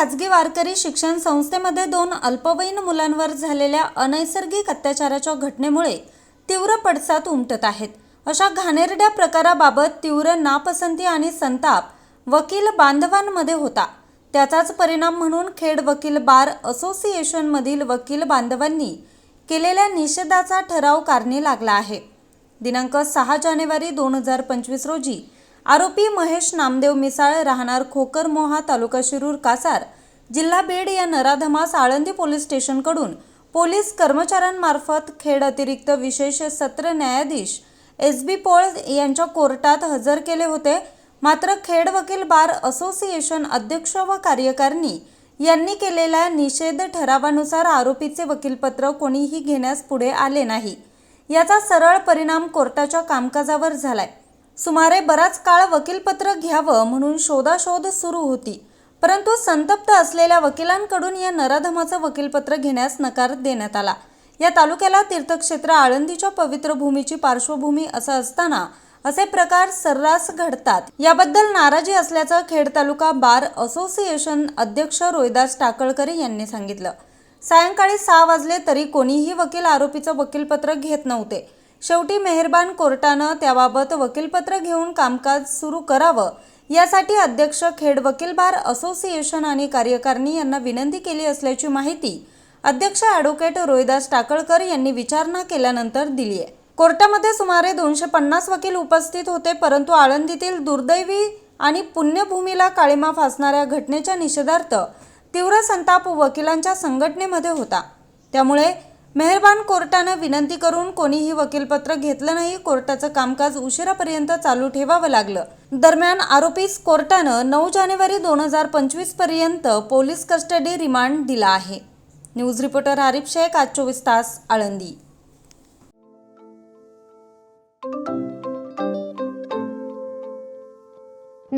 खाजगी वारकरी शिक्षण संस्थेमध्ये दोन अल्पवयीन मुलांवर झालेल्या अनैसर्गिक अत्याचाराच्या घटनेमुळे तीव्र पडसाद उमटत आहेत. अशा घाणेरड्या प्रकाराबाबत तीव्र नापसंती आणि संताप वकील बांधवांमध्ये होता. त्याचाच परिणाम म्हणून खेड वकील बार असोसिएशनमधील वकील बांधवांनी केलेल्या निषेधाचा ठराव कारणी लागला आहे. दिनांक सहा जानेवारी दोन हजार पंचवीस रोजी आरोपी महेश नामदेव मिसाळ राहणार खोकर मोहा तालुका शिरूर कासार. जिल्हा बीड या नराधमास आळंदी पोलीस स्टेशनकडून पोलीस कर्मचाऱ्यांमार्फत खेड अतिरिक्त विशेष सत्र न्यायाधीश एस बी पोळ यांच्या कोर्टात हजर केले होते. मात्र खेड वकील बार असोसिएशन अध्यक्ष व कार्यकारिणी यांनी केलेल्या निषेध ठरावानुसार आरोपीचे वकीलपत्र कोणीही घेण्यास पुढे आले नाही. याचा सरळ परिणाम कोर्टाच्या कामकाजावर झालाय. सुमारे बराच काळ वकीलपत्र घ्यावं म्हणून शोधाशोध सुरू होती. परंतु संतप्त असलेल्या वकिलांकडून या नराधमाचं वकीलपत्र घेण्यास नकार देण्यात आला. या तालुक्याला तीर्थक्षेत्र आळंदीच्या पवित्र भूमीची पार्श्वभूमी असं असताना असे प्रकार सर्रास घडतात. याबद्दल नाराजी असल्याचं खेड तालुका बार असोसिएशन अध्यक्ष रोहिदास टाकळकर यांनी सांगितलं. सायंकाळी सहा वाजले तरी कोणीही वकील आरोपीचं वकीलपत्र घेत नव्हते. शेवटी मेहरबान कोर्टानं त्याबाबत वकीलपत्र घेऊन कामकाज सुरू करावं यासाठी अध्यक्ष खेड वकील बार असोसिएशन आणि कार्यकारिणी यांना विनंती केली असल्याची माहिती अध्यक्ष ॲडव्होकेट रोहिदास टाकळकर यांनी विचारणा केल्यानंतर दिली आहे. कोर्टामध्ये सुमारे दोनशे पन्नास वकील उपस्थित होते परंतु आळंदीतील दुर्दैवी आणि पुण्यभूमीला काळीमा फासणाऱ्या घटनेच्या निषेधार्थ तीव्र संताप वकिलांच्या संघटनेमध्ये होता. त्यामुळे मेहरबान कोर्टानं विनंती करून कोणीही वकीलपत्र घेतलं नाही कोर्टाचं कामकाज उशिरापर्यंत चालू ठेवावं लागलं. दरम्यान आरोपीस कोर्टानं नऊ जानेवारी दोन हजार पंचवीसपर्यंत पोलीस कस्टडी रिमांड दिला आहे. न्यूज रिपोर्टर आरिफ शेख आज चोवीस तास आळंदी.